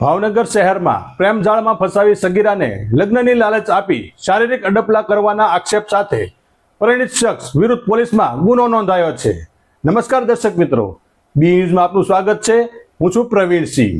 ભાવનગર શહેરમાં પ્રેમજાળમાં ફસાવી સગીરાને લગ્નની લાલચ આપી શારીરિક અડપલા કરવાના આક્ષેપ સાથે પરિણીત શખ્સ વિરુદ્ધ પોલીસમાં ગુનો નોંધાયો છે. નમસ્કાર દર્શક મિત્રો. બી ન્યૂઝમાં આપનું સ્વાગત છે. હું છું પ્રવીણસિંહ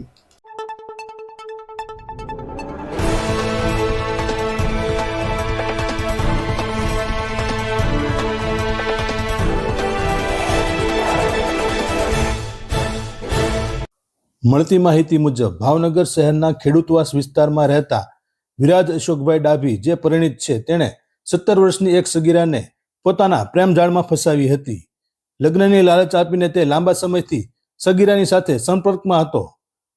મળતી માહિતી મુજબ ભાવનગર શહેરના ખેડૂતવાસ વિસ્તારમાં રહેતા વિરાજ અશોકભાઈ ડાભી જે પરિણિત છે, તેણે સત્તર વર્ષની એક સગીરાને પોતાના પ્રેમજાળમાં ફસાવી હતી. લગ્નની લાલચ આપીને તે લાંબા સમયથી સગીરાની સાથે સંપર્કમાં હતો.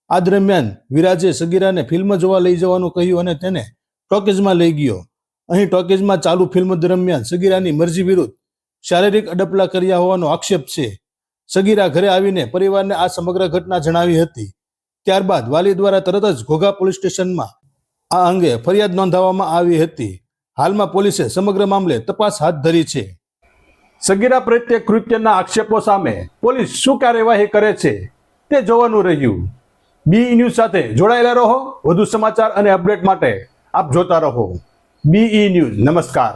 આ દરમિયાન વિરાજે સગીરાને ફિલ્મ જોવા લઈ જવાનું કહ્યું અને તેને ટોકીઝમાં લઈ ગયો. અહીં ટોકીઝમાં ચાલુ ફિલ્મ દરમિયાન સગીરાની મરજી વિરુદ્ધ શારીરિક અડપલા કર્યા હોવાનો આક્ષેપ છે. સગીરા ઘરે આવીને પરિવારને આ સમગ્ર ઘટના જણાવી હતી. ત્યારબાદ વાલી દ્વારા તરત જ ઘોઘા પોલીસ સ્ટેશનમાં આ અંગે ફરિયાદ નોંધાવવામાં આવી હતી. હાલમાં પોલીસે સમગ્ર મામલે તપાસ હાથ ધરી છે. સગીરા પ્રત્યે કૃત્યના આક્ષેપો સામે પોલીસ શું કાર્યવાહી કરે છે તે જોવાનું રહ્યું. બી ન્યૂઝ સાથે જોડાયેલા રહો. વધુ સમાચાર અને અપડેટ માટે આપ જોતા રહો. બીઈ ન્યૂઝ. નમસ્કાર.